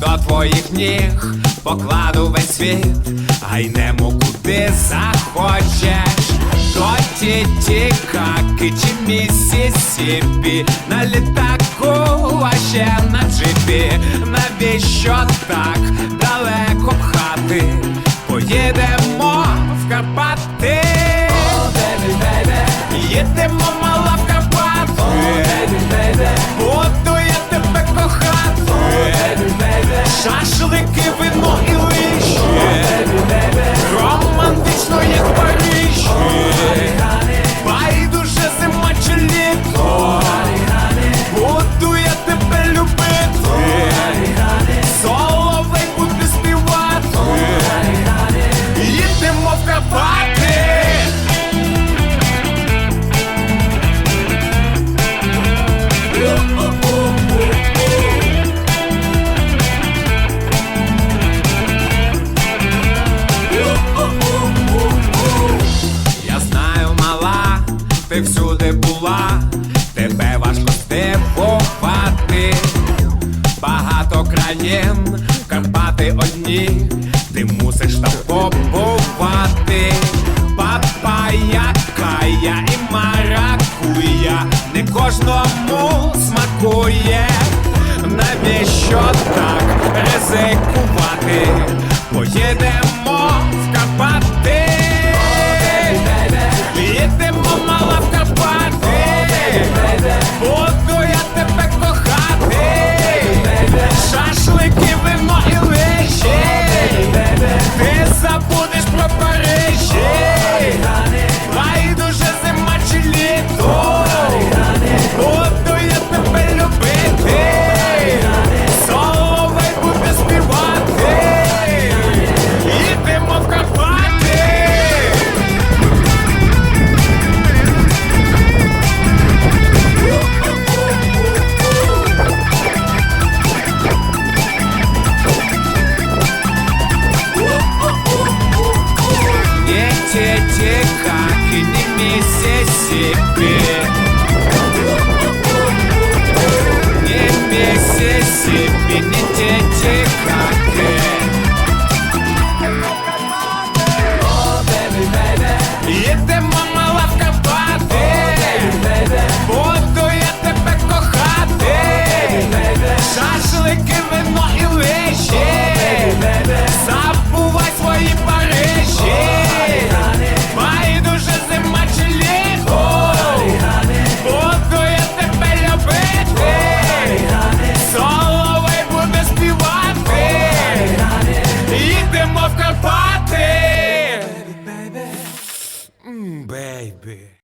до твоїх ніг покладу весь світ, гайнемо куди захочеш. До Тітікаки чи Місісіпі На літаку, а ще на джипі Навіщо так далеко пхати? Поїдемо в Карпати Їдемо всюди була, тебе важко здивувати. Багато країн, Карпати одні, ти мусиш там побувати. Папая, кая і маракуя, не кожному смакує. Навіщо так ризикувати? Поїдемо Миссисипи Не Миссисипи, не Титикаки be.